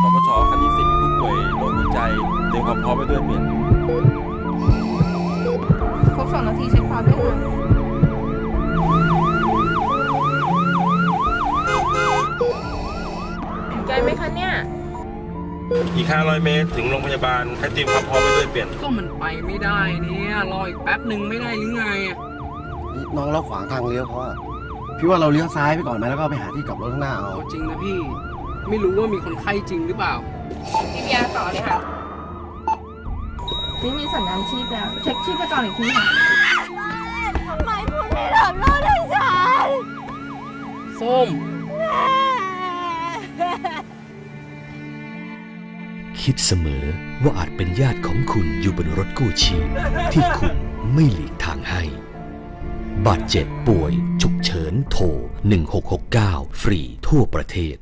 สปชคันที่สิบผู้ป่วยโรคหัวใจเตรียมความพร้อมไปด้วยเปลี่ยนครบสองนาทีเช็คความด้วยค่ะถึงใจไหมคะเนี่ย อีก 500 เมตรถึงโรงพยาบาลให้เตรียมความพร้อมไปด้วยเปลี่ยน ก็มันไปไม่ได้เนี่ยรออีกแป๊บหนึ่งไม่ได้หรือไงอะน้องเราขวางทางเลี้ยวเพราะว่าพี่ว่าเราเลี้ยวซ้ายไปก่อนไหมแล้วก็ไปหาที่กลับรถข้างหน้าเอา เอาจริงนะพี่ ไม่รู้ว่ามีคนไข้จริงหรือเปล่าพี่เบียร์ต่อเลยค่ะนี่มีสัญญาณชีพแล้ว เช็คชีพจรอีกทีค่ะ ทำไมคุณไม่ทำโทษให้ฉันส้มคิดเสมอว่าอาจเป็นญาติของคุณอยู่บนรถกู้ชีพ ที่คุณไม่หลีกทางให้ บาดเจ็บป่วย ฉุกเฉินโทร 1669 ฟรีทั่วประเทศ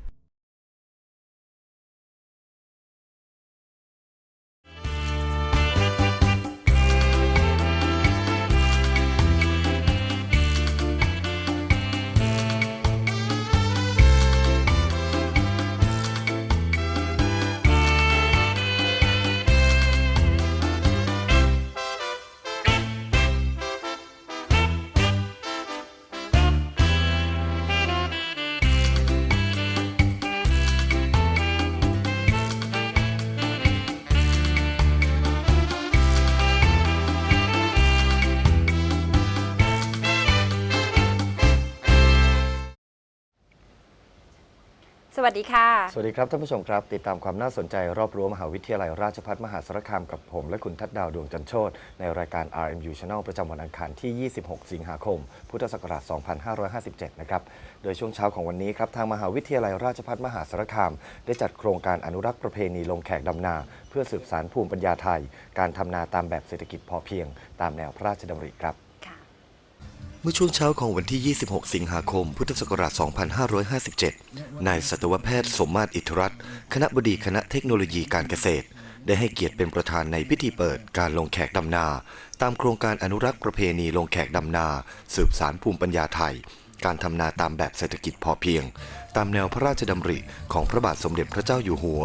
วัสดีค่ะ สวัสดีครับท่านผู้ชมครับ ติดตามความน่าสนใจรอบรั้วมหาวิทยาลัยราชภัฏมหาสารคามกับผม และคุณทัดดาวดวงจันโชตในรายการ RMU Channel ประจำวันอังคารที่ 26 สิงหาคม พุทธศักราช 2557 นะครับ โดยช่วงเช้าของวันนี้ครับทางมหาวิทยาลัยราชภัฏมหาสารคาม ได้จัดโครงการอนุรักษ์ประเพณีลงแขกดำนา เพื่อสืบสานภูมิปัญญาไทย การทำนาตามแบบเศรษฐกิจพอเพียง ตามแนวพระราชดำริครับ เมื่อช่วงเช้าของวันที่ 26 สิงหาคม พุทธศักราช 2557 นายสัตวแพทย์สมมาตรอิทธรัตน์คณะบดีคณะเทคโนโลยีการเกษตร ได้ให้เกียรติเป็นประธานในพิธีเปิดการลงแขกดำนา ตามโครงการอนุรักษ์ประเพณีลงแขกดำนา สืบสารภูมิปัญญาไทย การทำนาตามแบบเศรษฐกิจพอเพียง ตามแนวพระราชดำริของพระบาทสมเด็จพระเจ้าอยู่หัว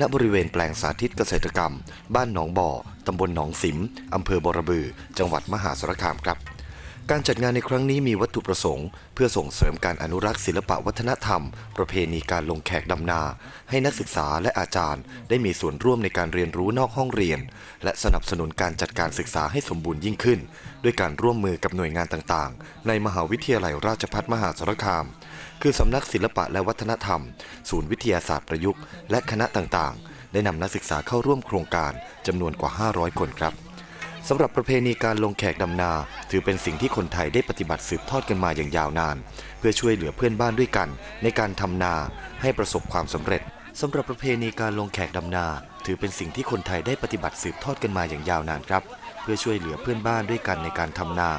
ณ บริเวณแปลงสาธิตเกษตรกรรม บ้านหนองบ่อตำบลหนองสิมอำเภอบรบือ จังหวัดมหาสารคามครับ การจัดงานในครั้งนี้มีวัตถุประสงค์ เพื่อส่งเสริมการอนุรักษ์ศิลปะวัฒนธรรม ประเพณีการลงแขกดำนา ให้นักศึกษาและอาจารย์ได้มีส่วนร่วมในการเรียนรู้นอกห้องเรียน และสนับสนุนการจัดการศึกษาให้สมบูรณ์ยิ่งขึ้น ด้วยการร่วมมือกับหน่วยงานต่างๆ ในมหาวิทยาลัยราชภัฏมหาสารคาม คือสำนักศิลปะและวัฒนธรรม ศูนย์วิทยาศาสตร์ประยุกต์ และคณะต่างๆ ได้นำนักศึกษาเข้าร่วมโครงการจำนวนกว่า 500 คนครับ สำหรับประเพณีการลงแขกดำนา ถือเป็นสิ่งที่คนไทยได้ปฏิบัติสืบทอดกันมาอย่างยาวนาน เพื่อช่วยเหลือเพื่อนบ้านด้วยกัน ในการทำนาให้ประสบความสำเร็จสำหรับประเพณีการลงแขกดำนา ถือเป็นสิ่งที่คนไทยได้ปฏิบัติสืบทอดกันมาอย่างยาวนานครับ เพื่อช่วยเหลือเพื่อนบ้านด้วยกันในการทำนา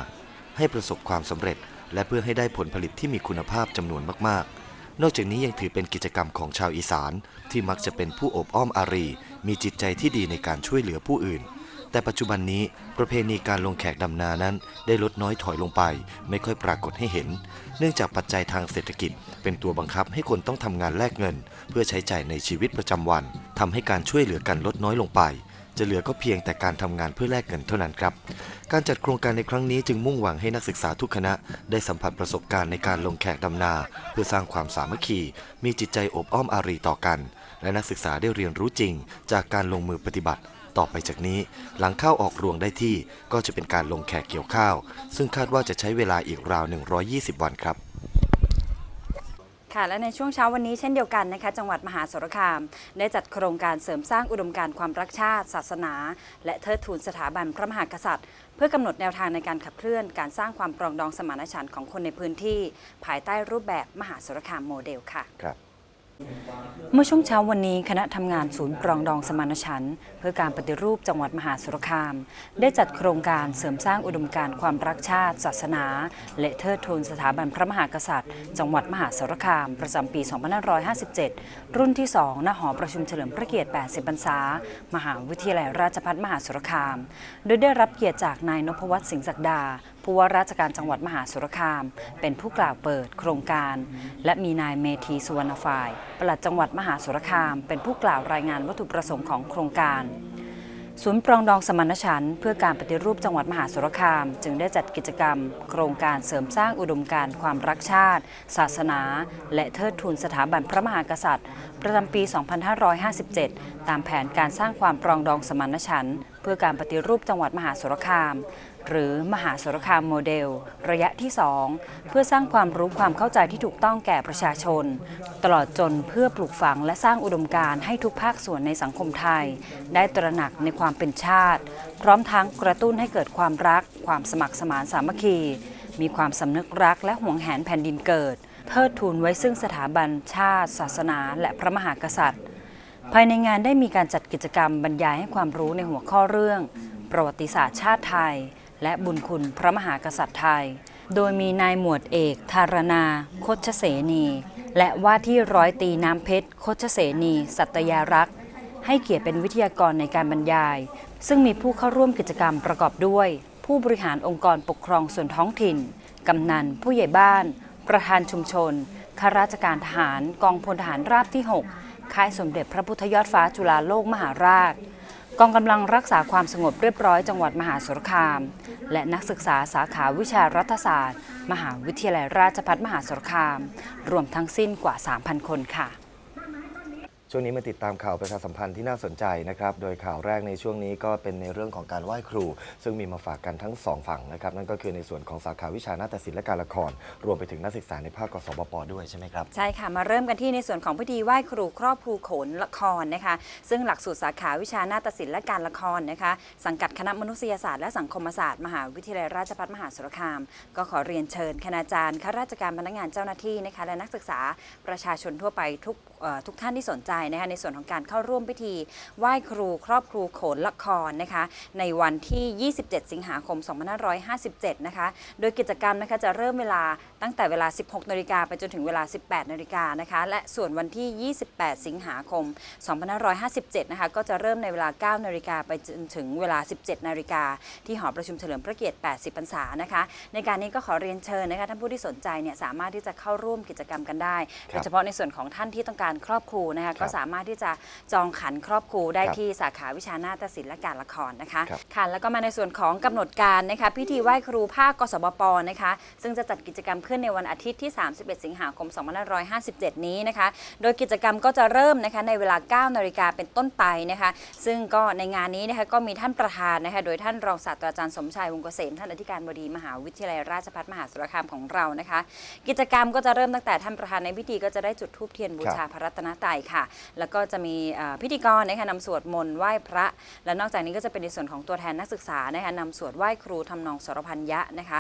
ให้ประสบความสำเร็จ และเพื่อให้ได้ผลผลิตที่มีคุณภาพจำนวนมาก ๆนอกจากนี้ยังถือเป็นกิจกรรมของชาวอีสาน ที่มักจะเป็นผู้อบอ้อมอารี มีจิตใจที่ดีในการช่วยเหลือผู้อื่น แต่ปัจจุบันนี้ประเพณีการลงแขกดำนานั้น ได้ลดน้อยถอยลงไป ไม่ค่อยปรากฏให้เห็น เนื่องจากปัจจัยทางเศรษฐกิจ เป็นตัวบังคับให้คนต้องทำงานแลกเงิน เพื่อใช้จ่ายในชีวิตประจำวันทำให้การช่วยเหลือกันลดน้อยลงไป จะเหลือก็เพียงแต่การทำงานเพื่อแลกเงินเท่านั้นครับ การจัดโครงการในครั้งนี้จึงมุ่งหวังให้นักศึกษาทุกคณะ ได้สัมผัสประสบการณ์ในการลงแขกดำนา เพื่อสร้างความสามัคคี มีจิตใจอบอ้อมอารีต่อกัน และนักศึกษาได้เรียนรู้จริง จากการลงมือปฏิบัติ ต่อไปจากนี้หลังเข้าออกรวงได้ที่ก็จะเป็นการลงแขกเกี่ยวข้าว ซึ่งคาดว่าจะใช้เวลาอีกราว 120 วันครับค่ะและในช่วงเช้าวันนี้เช่นเดียวกันนะคะ จังหวัดมหาสารคาม ได้จัดโครงการเสริมสร้างอุดมการณ์ความรักชาติ ศาสนา และเทิดทูนสถาบันพระมหากษัตริย์ เพื่อกำหนดแนวทางในการขับเคลื่อนการสร้างความปรองดองสมานฉันท์ของคนในพื้นที่ ภายใต้รูปแบบมหาสารคามโมเดลค่ะครับ เมื่อช่วงเช้าวันนี้คณะทำงานศูนย์ปรองดองสมานฉันท์เพื่อการปฏิรูปจังหวัดมหาสารคาม ได้จัดโครงการเสริมสร้างอุดมการณ์ความรักชาติ ศาสนา และเทิดทูนสถาบันพระมหากษัตริย์ จังหวัดมหาสารคาม ประจำปี 2557 รุ่นที่ 2 ณ หอประชุมเฉลิมพระเกียรติ 80 พรรษา มหาวิทยาลัยราชภัฏมหาสารคาม โดยได้รับเกียรติจากนายนพวัฒน์สิงห์ศักดา ผู้ว่าราชการจังหวัดมหาสารคาม เป็นผู้กล่าวเปิดโครงการ และมีนายเมธีสุวรรณฝ่ายปลัดจังหวัดมหาสารคาม เป็นผู้กล่าวรายงานวัตถุประสงค์ของโครงการศูนย์ปรองดองสมานฉันท์เพื่อการปฏิรูปจังหวัดมหาสารคาม จึงได้จัดกิจกรรม โครงการเสริมสร้างอุดมการณ์ความรักชาติ ศาสนา และเทิดทูนสถาบันพระมหากษัตริย์ ประจำปี 2557 ตามแผนการสร้างความปรองดองสมานฉันท์เพื่อการปฏิรูปจังหวัดมหาสารคาม หรือมหาสารคามโมเดล ระยะที่ 2 เพื่อสร้างความรู้ความเข้าใจที่ถูกต้องแก่ประชาชน ตลอดจนเพื่อปลูกฝังและสร้างอุดมการณ์ให้ทุกภาคส่วนในสังคมไทย ได้ตระหนักในความเป็นชาติ พร้อมทั้งกระตุ้นให้เกิดความรัก ความสมัครสมานสามัคคี มีความสำนึกรักและหวงแหนแผ่นดินเกิด เทิดทูนไว้ซึ่งสถาบันชาติ ศาสนา และพระมหากษัตริย์ ภายในงานได้มีการจัดกิจกรรมบรรยายให้ความรู้ในหัวข้อเรื่อง ประวัติศาสตร์ชาติไทย และบุญคุณพระมหากษัตริย์ไทย โดยมีนายหมวดเอกธารณาโคชเสนี และว่าที่ร้อยตีน้ำเพชรโคชเสนี สัตยารักษ์ ให้เกียรติเป็นวิทยากรในการบรรยาย ซึ่งมีผู้เข้าร่วมกิจกรรมประกอบด้วย ผู้บริหารองค์กรปกครองส่วนท้องถิ่น กำนัน ผู้ใหญ่บ้าน ประธานชุมชน ข้าราชการทหาร กองพลทหารราบที่ 6 ค่ายสมเด็จพระพุทธยอดฟ้าจุฬาโลกมหาราช กองกำลังรักษาความสงบเรียบร้อยจังหวัดมหาสารคาม และนักศึกษาสาขาวิชารัฐศาสตร์ มหาวิทยาลัยราชภัฏมหาสารคาม รวมทั้งสิ้นกว่า 3,000 คนค่ะ ช่วงนี้มาติดตามข่าวประชาสัมพันธ์ที่น่าสนใจนะครับ โดยข่าวแรกในช่วงนี้ก็เป็นในเรื่องของการไหว้ครู ซึ่งมีมาฝากกันทั้งสองฝั่งนะครับ นั่นก็คือในส่วนของสาขาวิชานาฏศิลป์และการละคร รวมไปถึงนักศึกษาในภาคกสบปด้วยใช่ไหมครับ ใช่ค่ะ มาเริ่มกันที่ในส่วนของพิธีไหว้ครูครอบครูโขนละครนะคะ ซึ่งหลักสูตรสาขาวิชานาฏศิลป์และการละครนะคะ สังกัดคณะมนุษยศาสตร์และสังคมศาสตร์มหาวิทยาลัยราชภัฏมหาสารคาม ก็ขอเรียนเชิญคณาจารย์ข้าราชการพนักงานเจ้าหน้าที่นะคะและนักศึกษาประชาชนทั่วไปทุก ทุกท่านที่สนใจนะคะในส่วนของการเข้าร่วมพิธีไหว้ครูครอบครูโขนละครนะคะในวันที่ 27 สิงหาคม 2557 นะคะ โดยกิจกรรมนะคะจะเริ่มเวลาตั้งแต่เวลา 16 นาฬิกาไปจนถึงเวลา 18 นาฬิกานะคะ และส่วนวันที่ 28 สิงหาคม 2557 นะคะ ก็จะเริ่มในเวลา 9 นาฬิกาไปจนถึงเวลา 17 นาฬิกาที่หอประชุมเฉลิมพระเกียรติ 80 พรรษานะคะ ในการนี้ก็ขอเรียนเชิญนะคะท่านผู้ที่สนใจเนี่ยสามารถที่จะเข้าร่วมกิจกรรมกันได้โดยเฉพาะในส่วนของท่านที่ต้องการครอบครูนะคะก็สามารถที่จะจองขันครอบครูได้ครับที่สาขาวิชานาฏศิลป์และการละครนะคะครับค่ะแล้วก็มาในส่วนของกำหนดการนะคะพิธีไหว้ครูภาคกสบปนะคะซึ่งจะจัดกิจกรรมขึ้นในวันอาทิตย์ที่ 31 สิงหาคม 2557 นี้นะคะ โดยกิจกรรมก็จะเริ่มนะคะในเวลา 9 นาฬิกาเป็นต้นไปนะคะ ซึ่งก็ในงานนี้นะคะก็มีท่านประธานนะคะ โดยท่านรองศาสตราจารย์สมชายวงศ์เกษมท่านอธิการบดีมหาวิทยาลัยราชภัฏมหาสารคามของเรานะคะ กิจกรรมก็จะเริ่มตั้งแต่ท่านประธานในพิธีก็จะได้จุดธูปเทียนบูชาพระรัตนตรัยค่ะ แล้วก็จะมีเอ่อพิธีกรนะคะนำสวดมนต์ไหว้พระ และนอกจากนี้ก็จะเป็นในส่วนของตัวแทนนักศึกษานะคะนำสวดไหว้ครูทำนองสรพันยะนะคะ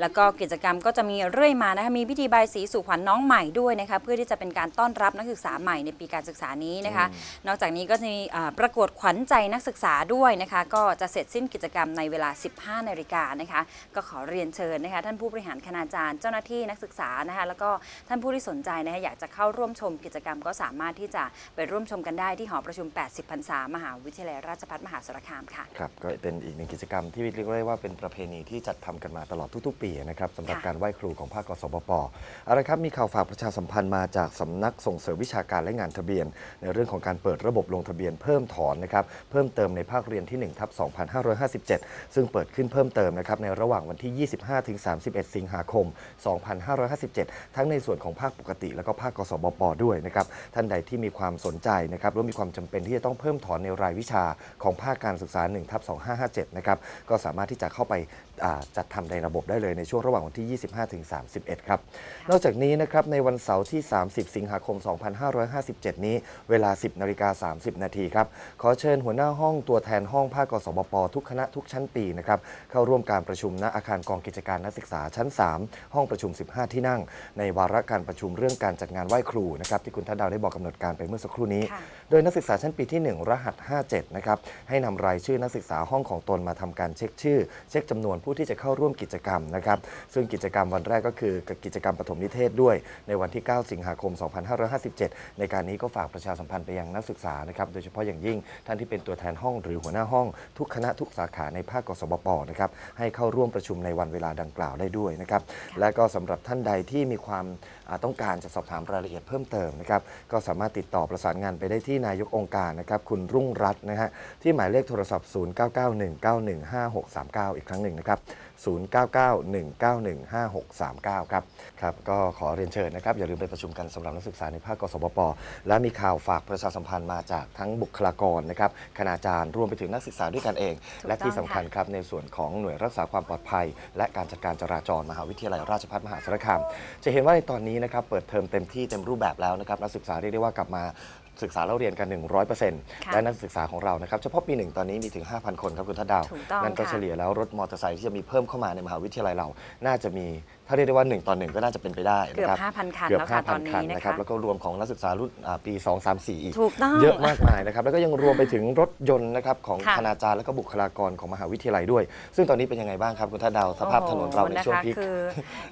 แล้วก็กิจกรรมก็จะมีเรื่อยมานะคะมีพิธีบายสีสู่ขวัญน้องใหม่ด้วยนะคะเพื่อที่จะเป็นการต้อนรับนักศึกษาใหม่ในปีการศึกษานี้นะคะ นอกจากนี้ก็จะมีเอ่อประกวดขวัญใจนักศึกษาด้วยนะคะ ก็จะเสร็จสิ้นกิจกรรมในเวลา 15นาฬิกานะคะ ก็ขอเรียนเชิญนะคะ ท่านผู้บริหารคณาจารย์เจ้าหน้าที่นักศึกษานะคะ แล้วก็ท่านผู้ที่สนใจนะคะอยากจะเข้าร่วมชมกิจกรรมก็สามารถที่จะไปร่วมชมกันได้ที่หอประชุม 80พรรษามหาวิทยาลัยราชภัฏมหาสารคามค่ะ ครับก็เป็นอีกหนึ่งกิจกรรมที่เรียกได้ว่าเป็นประเพณีที่จัดทำกันมาตลอดทุกๆ ปีนะครับสำหรับค่ะการไหว้ครูของภาคกสบปเอาละครับมีข่าวฝากประชาสัมพันธ์มาจากสำนักส่งเสริมวิชาการและงานทะเบียน ในเรื่องของการเปิดระบบลงทะเบียนเพิ่มถอนนะครับเพิ่มเติมในภาคเรียนที่1ทับ2557 ซึ่งเปิดขึ้นเพิ่มเติมนะครับในระหว่างวันที่ 25ถึง31 สิงหาคม 2557 ทั้งในส่วนของภาคปกติ แล้วก็ภาคกสบปด้วยนะครับท่านใดที่มีความสนใจนะครับหรือมีความจำเป็นที่จะต้องเพิ่มถอนในรายวิชาของภาคการศึกษา1ทับ2557นะครับก็สามารถที่จะเข้าไปจัดทำในระบบได้เลยในช่วงระหว่างวันที่ 25 ถึง 31 ครับ นอกจากนี้นะครับในวันเสาร์ที่ 30 สิงหาคม 2557 นี้ เวลา 10 นาฬิกา 30 นาทีครับ ขอเชิญหัวหน้าห้องตัวแทนห้องภาคกสบปทุกคณะทุกชั้นปีนะครับเข้าร่วมการประชุมณอาคารกองกิจการนักศึกษาชั้น 3 ห้องประชุม 15 ที่นั่ง ในวาระการประชุมเรื่องการจัดงานไหว้ครูนะครับที่คุณทัดดาวได้บอกกำหนดการไปเมื่อเมื่อสักครู่นี้ค่ะโดยนักศึกษาชั้นปีที่ 1 รหัส 57 นะครับให้นำรายชื่อนักศึกษาห้องของตนมาทำการเช็คชื่อ เช็คจำนวนผู้ที่จะเข้าร่วมกิจกรรมนะครับ ซึ่งกิจกรรมวันแรกก็คือกิจกรรมปฐมนิเทศด้วย ในวันที่ 9 สิงหาคม 2557 ในการนี้ก็ฝากประชาสัมพันธ์ไปยังนักศึกษานะครับ โดยเฉพาะอย่างยิ่งท่านที่เป็นตัวแทนห้องหรือหัวหน้าห้อง ทุกคณะทุกสาขาในภาคกสบปนะครับให้เข้าร่วมประชุมในวันเวลาดังกล่าวได้ด้วยนะครับและก็สำหรับท่านใดที่มีความต้องการจะสอบถามรายละเอียดเพิ่มเติมนะครับก็สามารถติดต่อประสานงานไปได้ที่นายกองค์การนะครับคุณรุ่งรัตน์นะฮะที่หมายเลขโทรศัพท์ 0991915639 อีกครั้งหนึ่งนะครับ0991915639 ครับครับก็ขอเรียนเชิญนะครับ อย่าลืมไปประชุมกันสำหรับนักศึกษาในภาคกสบปและมีข่าวฝากประชาสัมพันธ์มาจากทั้งบุคลากรนะครับคณาจารย์รวมไปถึงนักศึกษาด้วยกันเองถูกและที่ต้องสำคัญค่ะครับในส่วนของหน่วยรักษาความปลอดภัย และการจัดการจราจรมหาวิทยาลัยราชภัฏมหาสารคามจะเห็นว่าในตอนนี้นะครับเปิดเทอมเต็มที่เต็มรูปแบบแล้วนะครับนักศึกษาเรียกได้ว่ากลับมา ศึกษาแล้วเรียนกัน 100%ค่ะและนักศึกษาของเรานะครับเฉพาะปีหนึ่งตอนนี้มีถึง 5,000 คนครับคุณทัดดาว ถูกต้องนั่นก็ค่ะ เฉลี่ยแล้วรถมอเตอร์ไซค์ที่จะมีเพิ่มเข้ามาในมหาวิทยาลัยเรา น่าจะมี ถ้าเรียกได้ว่า 1 ต่อ 1 ก็น่าจะเป็นไปได้เกือบนะครับ5,000 คันเกือบแล้วค่ะตอน5,000นี้คันนะนะครับคะแล้วก็รวมของนักศึกษารุ่นอ่าปี 2 3 4 อีก ถูกต้อง เยอะมากมายนะครับ แล้วก็ยังรวมไปถึงรถยนต์นะครับของค่ะ คณาจารย์และก็บุคลากรของมหาวิทยาลัยด้วย ซึ่งตอนนี้เป็นยังไงบ้างครับคุณทัดดาวสภาพถนนเราในช่วงโอ้โหพีคนะคะคือ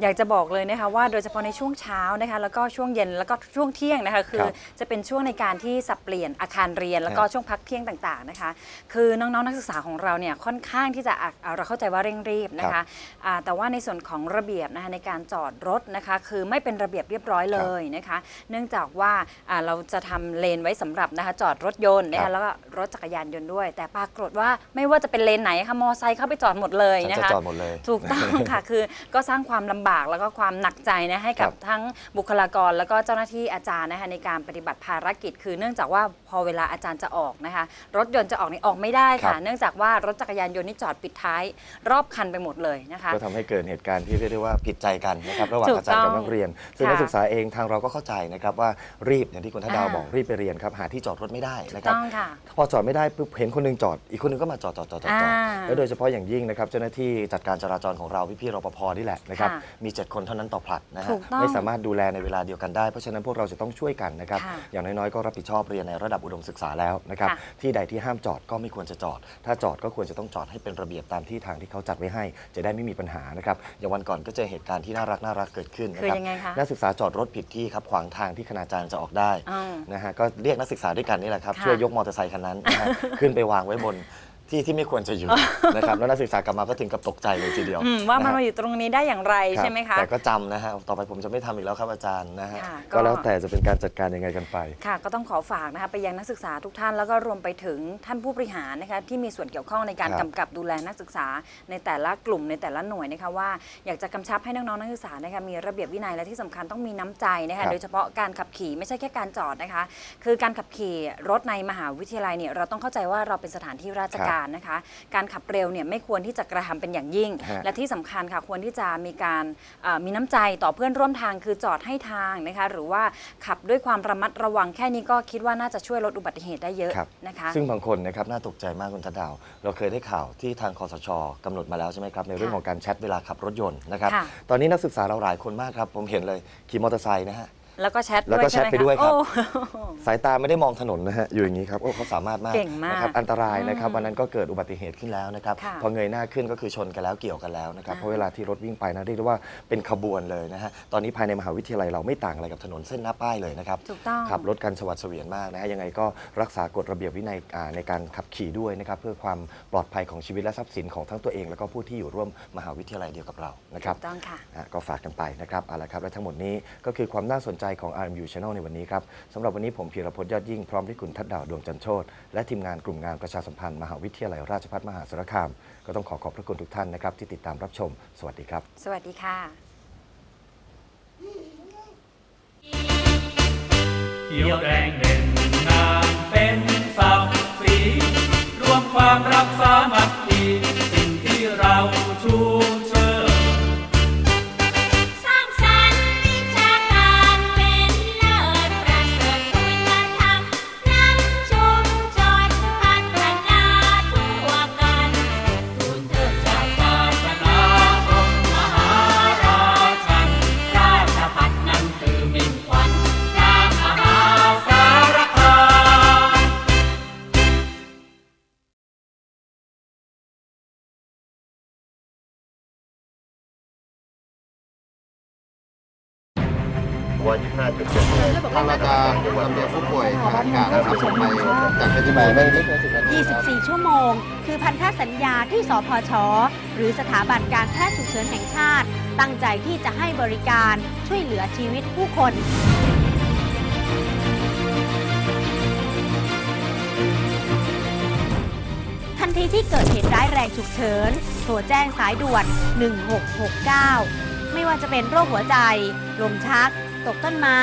อยากจะบอกเลยนะคะว่าโดยเฉพาะในช่วงเช้านะคะแล้วก็ช่วงเย็นแล้วก็ช่วงเที่ยงนะคะคือครับจะเป็นช่วงในการที่สับเปลี่ยนอาคารเรียนแล้วก็ครับช่วงพักเที่ยงต่างๆนะคะ คือน้องๆนักศึกษาของเราเนี่ยค่อนข้างที่จะอะอะเราเข้าใจว่าเร่งรีบนะคะอ่าแต่ว่าในส่วนของระเบียบนะคะในการจอดรถนะคะ คือไม่เป็นระเบียบเรียบร้อยเลยนะคะ เนื่องจากว่าอ่าเราจะทำเลนไว้สำหรับนะคะจอดรถยนต์นะครัคะบแล้วก็รถจักรยานยนต์ด้วย แต่ปรากฏว่าไม่ว่าจะเป็นเลนไหนค่ะมอไซค์เข้าไปจอดหมดเลยฉันนะจะคะจอดหมดเลยถูกต้องค่ะคือก็สร้างความลำบากแล้วก็ความหนักใจนะให้กับครับทั้งบุคลากรแล้วก็เจ้าหน้าที่อาจารย์นะคะในการปฏิบัติภารกิจ คือเนื่องจากว่าพอเวลาอาจารย์จะออกนะคะ รถยนต์จะออกนี่ออกไม่ได้ครัค่ะบเนื่องจากว่ารถจักรยานยนต์นี่จอดปิดท้าย รอบคันไปหมดเลยนะคะก็ทำให้เกิดเหตุการณ์ที่เรียกได้ว่าผิดใจกันนะครับระหว่างถูกอาจารย์กับต้องนักเรียน ซึ่งค่ะนักศึกษาเองทางเราก็เข้าใจนะครับว่ารีบอย่างที่คุณทัดดาวอ่า บอกรีบไปเรียนครับหาที่จอดรถไม่ได้ถูนะกครับต้องค่ะ พอจอดไม่ได้ปุ๊บเห็นคนหนึงจอด อีกคนหนึงก็มาจอดจอดจอดจอดจอดอ่าแล้วโดยเฉพาะอย่างยิ่งนะครับเจ้าหน้าที่จัดการจราจรของเราพี่ๆรปภนี่แหละนะครับค่ะมี 7 คนเท่านั้นต่อผลัดนะฮะถูกต้องไม่สามารถดูแลในเวลาเดียวกันได้เพราะฉะนั้นพวกเราจะต้องช่วยกันนะครับค่ะอย่างน้อยๆก็รับผิดชอบเรียนในระดับอุดมศึกษาแล้วนะครับค่ะ ที่ใดที่ห้ามจอดก็ไม่ควรจะจอด ถ้าจอดก็ควรจะต้องจอดให้เป็นระเบียบตามที่ทางที่เขาจัดไว้ให้ จะได้ไม่มีปัญหานะครับอย่างวันก่อนก็เจอเหตุการณ์ที่น่ารักน่ารักเกิดขึ้นนะคือครับยังไงคะนักศึกษาจอดรถผิดที่ครับขวางทางที่คณาจารย์จะออกได้อืมนะฮะก็เรียกนักศึกษาด้วยกันนี่แหละครับค่ะ ช่วยยกมอเตอร์ไซคันนั้นนะฮะ ขึ้นไปวางไว้บน ที่ที่ไม่ควรจะอยู่นะครับแล้วนักศึกษากลับมาก็ถึงกับตกใจเลยทีเดียวอืมว่ามันะฮะมาอยู่ตรงนี้ได้อย่างไรรับใช่ไหมคะ แต่ก็จำนะฮะต่อไปผมจะไม่ทำอีกแล้วครับอาจารย์นะฮะค่ะก็ ก็แล้วแต่จะเป็นการจัดการยังไงกันไป ค่ะก็ต้องขอฝากนะคะไปยังนักศึกษาทุกท่านแล้วก็รวมไปถึงท่านผู้บริหารนะคะที่มีส่วนเกี่ยวข้องในการครับกำกับดูแลนักศึกษาในแต่ละกลุ่มในแต่ละหน่วยนะคะว่าอยากจะกำชับให้น้องๆนักศึกษานะคะมีระเบียบวินัยและที่สำคัญต้องมีน้ำใจนะครัคะบ โดยเฉพาะการขับขี่ไม่ใช่แค่การจอดนะคะ คือการขับขี่รถในมหาวิทยาลัยเนี่ยเราต้องเข้าใจว่าเราเป็นสถานที่ราชการนะคะ การขับเร็วเนี่ยไม่ควรที่จะกระทำเป็นอย่างยิ่ง ฮะ และที่สำคัญค่ะควรที่จะมีการเอ่อมีน้ำใจต่อเพื่อนร่วมทางคือจอดให้ทางนะคะ หรือว่าขับด้วยความระมัดระวังแค่นี้ก็คิดว่าน่าจะช่วยลดอุบัติเหตุได้เยอะครับ นะคะ ซึ่งบางคนนะครับน่าตกใจมากคุณทัดดาว เราเคยได้ข่าวที่ทางคอสชกำหนดมาแล้วใช่ไหมครับ ในเรื่องค่ะของการแชทเวลาขับรถยนต์นะครับ ค่ะ ตอนนี้นักศึกษาเราหลายคนมากครับ ผมเห็นเลยขี่มอเตอร์ไซค์นะฮะ แล้วก็แชทแล้วก็ด้วยใช่ไหมแชทไปด้วยครับโอ้สายตาไม่ได้มองถนนนะฮะอยู่อย่างนี้ครับโอ้เขาสามารถมากเก่งมากนะครับอันตรายนะครับอืมวันนั้นก็เกิดอุบัติเหตุขึ้นแล้วนะครับค่ะพอเงยหน้าขึ้นก็คือชนกันแล้วเกี่ยวกันแล้วนะครับอ่า เพราะเวลาที่รถวิ่งไปนะเรียกได้ว่าเป็นขบวนเลยนะฮะตอนนี้ภายในมหาวิทยาลัยเราไม่ต่างอะไรกับถนนเส้นหน้าป้ายเลยนะครับ ถูกต้อง ขับรถกันสวัสดิ์เสวียนมากนะฮะยังไงก็รักษากฎระเบียบวินัยอ่าในการขับขี่ด้วยนะครับ เพื่อความปลอดภัยของชีวิตและทรัพย์สินของทั้งตัวเอง แล้วก็ผู้ที่อยู่ร่วมมหาวิทยาลัยเดียวกับเรานะครับถูกต้องค่ะอะก็ฝากกันไปนะครับเอาละครับและทั้งหมดนี้ก็คือความน่าสนใจของ RMU Channel ในวันนี้ครับสำหรับวันนี้ผมพีรพจน์ยอดยิ่งพร้อมด้วยคุณทัดดาวดวงจันทร์โชตและทีมงานกลุ่มงานประชาสัมพันธ์มหาวิทยาลัยราชภัฏมหาสารคาม ก็ต้องขอขอบพระคุณทุกท่านนะครับที่ติดตามรับชม สวัสดีครับ สวัสดีค่ะเขียวแดงเด่นงามเป็นศักดิ์ศรีรวมความรักสามัคคีสิ่งที่เราชูเชิ ลำเลียงผู้ป่วยทางอากาศนะครับส่งไปจากเพชรบูรณ์ไม่ไม่เกิน24 ชั่วโมง คือพันธสัญญาที่สพช หรือสถาบันการแพทย์ฉุกเฉินแห่งชาติ ตั้งใจที่จะให้บริการช่วยเหลือชีวิตผู้คน ทันทีที่เกิดเหตุร้ายแรงฉุกเฉิน โทรแจ้งสายด่วน 1669 ไม่ว่าจะเป็นโรคหัวใจ ลมชัก ตกต้นไม้